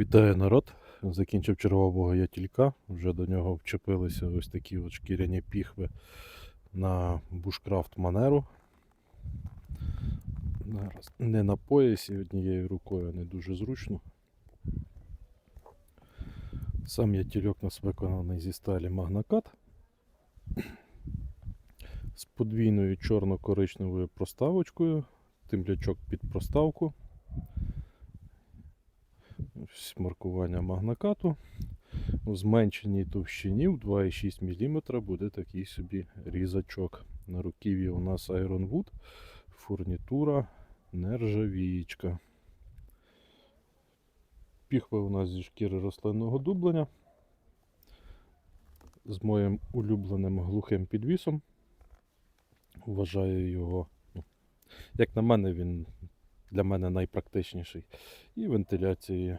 Вітаю народ! Закінчив чергового ятілька. Вже до нього вчепилися ось такі от шкіряні піхви на бушкрафт манеру. Зараз не на поясі однією рукою не дуже зручно. Сам ятільок у нас виконаний зі сталі магнакат з подвійною чорно-коричневою проставочкою, темлячок під проставку. Ось маркування магнакату. У зменшеній товщині в 2,6 мм буде такий собі різачок. На руків'ї у нас Iron фурнітура, нержавієчка. Піхва у нас зі шкіри рослинного дублення. З моїм улюбленим глухим підвісом. Вважаю його, ну, як на мене, він для мене найпрактичніший. І вентиляцією.